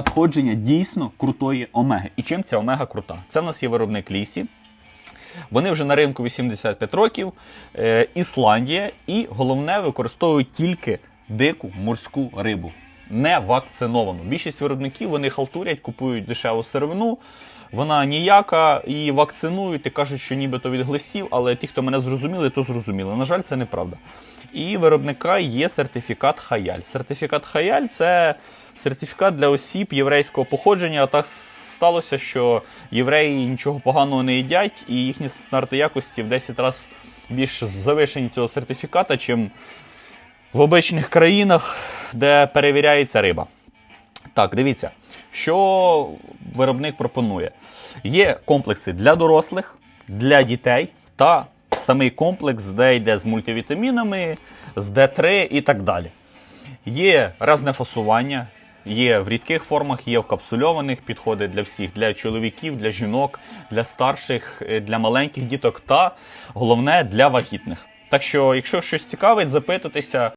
надходження дійсно крутої омеги. І чим ця омега крута? Це в нас є виробник лісі. Вони вже на ринку 85 років. Е, Ісландія, і головне, використовують тільки дику морську рибу, не вакциновану. Більшість виробників вони халтурять, купують дешеву сировину. Вона ніяка, її вакцинують і кажуть, що нібито від глистів, але ті, хто мене зрозуміли, то зрозуміли. На жаль, це неправда. І виробника є сертифікат Хаяль. Сертифікат Хаяль це сертифікат для осіб єврейського походження. Так сталося, що євреї нічого поганого не їдять, і їхні стандарти якості в 10 разів більш завишені цього сертифіката, чим в обичних країнах, де перевіряється риба. Так, дивіться, що виробник пропонує. Є комплекси для дорослих, для дітей та самий комплекс, де йде з мультивітамінами, з Д3 і так далі. Є різне фасування, є в рідких формах, є в капсульованих, підходить для всіх, для чоловіків, для жінок, для старших, е, для маленьких діток та головне для вагітних. Так що, якщо щось цікавить, запитуйтеся.